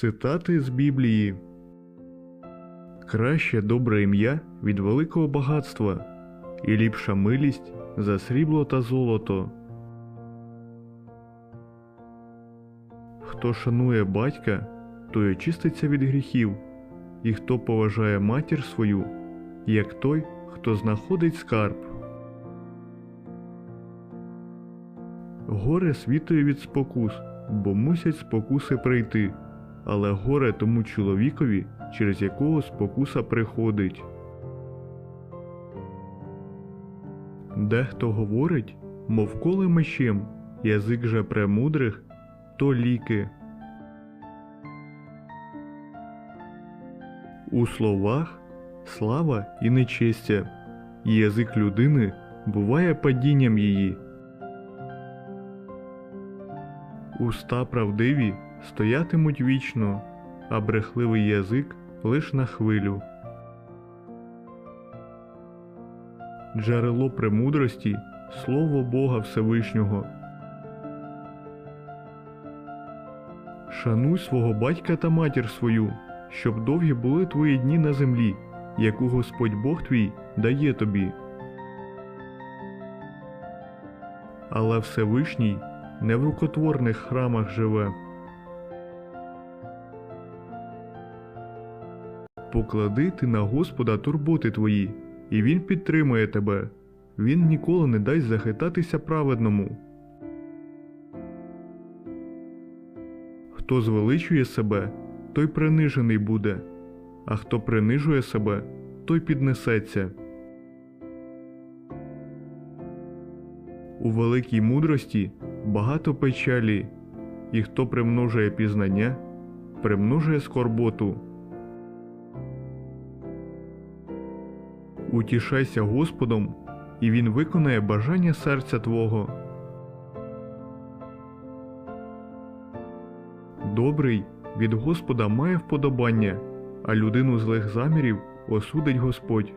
Цитати з Біблії Краще добре ім'я від великого багатства, і ліпша милість за срібло та золото. Хто шанує батька, той очиститься від гріхів, і хто поважає матір свою, як той, хто знаходить скарб. Горе світою від спокус, бо мусять спокуси прийти, але горе тому чоловікові, через якого спокуса приходить. Дехто говорить, мов коле мечем, язик же премудрих, то ліки. У словах слава і нечестя, язик людини буває падінням її. Уста правдиві стоятимуть вічно, а брехливий язик лиш на хвилю. Джерело премудрості слово Бога Всевишнього. Шануй свого батька та матір свою, щоб довгі були твої дні на землі, яку Господь Бог твій дає тобі. Але Всевишній не в рукотворних храмах живе. Поклади ти на Господа турботи твої, і Він підтримує тебе. Він ніколи не дасть захитатися праведному. Хто звеличує себе, той принижений буде, а хто принижує себе, той піднесеться. У великій мудрості багато печалі, і хто примножує пізнання, примножує скорботу. Утішайся Господом, і Він виконає бажання серця Твого. Добрий від Господа має вподобання, а людину злих замірів осудить Господь.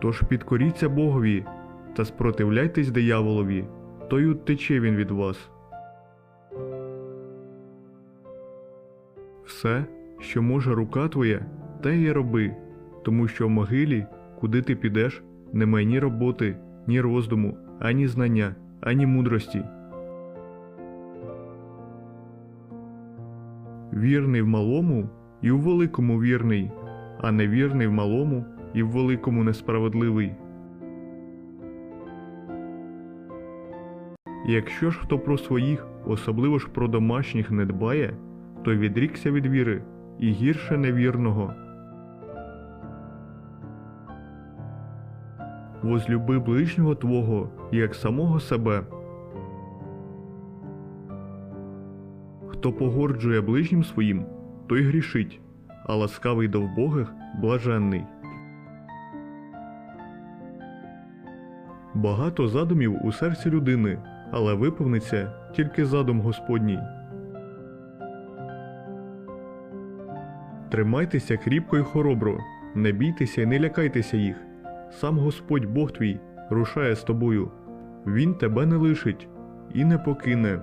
Тож підкоріться Богові та спротивляйтесь дияволові, то й утече він від вас. Все, що може рука твоя, те й роби, тому що в могилі, куди ти підеш, немає ні роботи, ні роздуму, ані знання, ані мудрості. Вірний в малому і в великому вірний, а невірний в малому і в великому несправедливий. Якщо ж хто про своїх, особливо ж про домашніх не дбає, то відрікся від віри і гірше невірного. Возлюби ближнього твого, як самого себе. Хто погорджує ближнім своїм, той грішить, а ласкавий до вбогих блаженний. Багато задумів у серці людини, але виповниться тільки задум Господній. Тримайтеся кріпко і хоробро, не бійтеся і не лякайтеся їх. Сам Господь Бог твій рушає з тобою. Він тебе не лишить і не покине.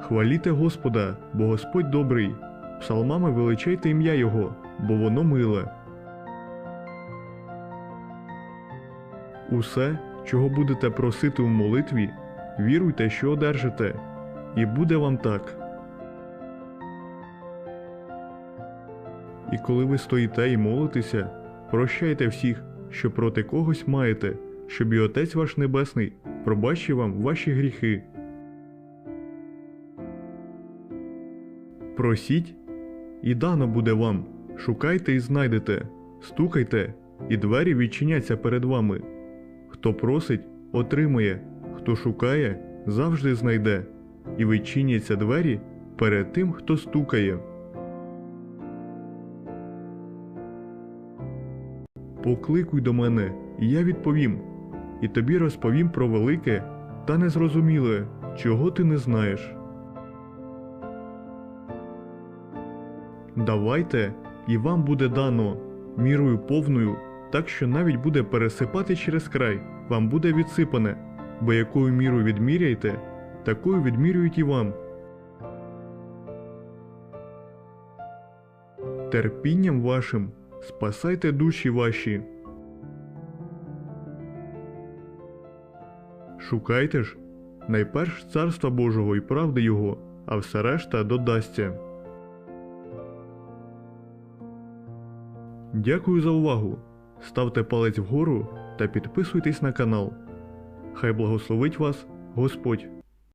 Хваліте Господа, бо Господь добрий. Псалмами величайте ім'я Його, бо воно миле. Усе, чого будете просити у молитві, віруйте, що одержите, і буде вам так. І коли ви стоїте і молитеся, прощайте всіх, що проти когось маєте, щоб і Отець ваш Небесний пробачив вам ваші гріхи. Просіть, і дано буде вам, шукайте і знайдете, стукайте, і двері відчиняться перед вами. Хто просить, отримує, хто шукає, завжди знайде, і відчиняться двері перед тим, хто стукає. Покликуй до мене, і я відповім, і тобі розповім про велике та незрозуміле, чого ти не знаєш. Давайте, і вам буде дано мірою повною, так що навіть буде пересипати через край, вам буде відсипане, бо якою мірою відміряєте, такою відмірюють і вам. Терпінням вашим спасайте душі ваші. Шукайте ж найперш царства Божого і правди Його, а все решта додасться. Дякую за увагу. Ставте палець вгору та підписуйтесь на канал. Хай благословить вас Господь.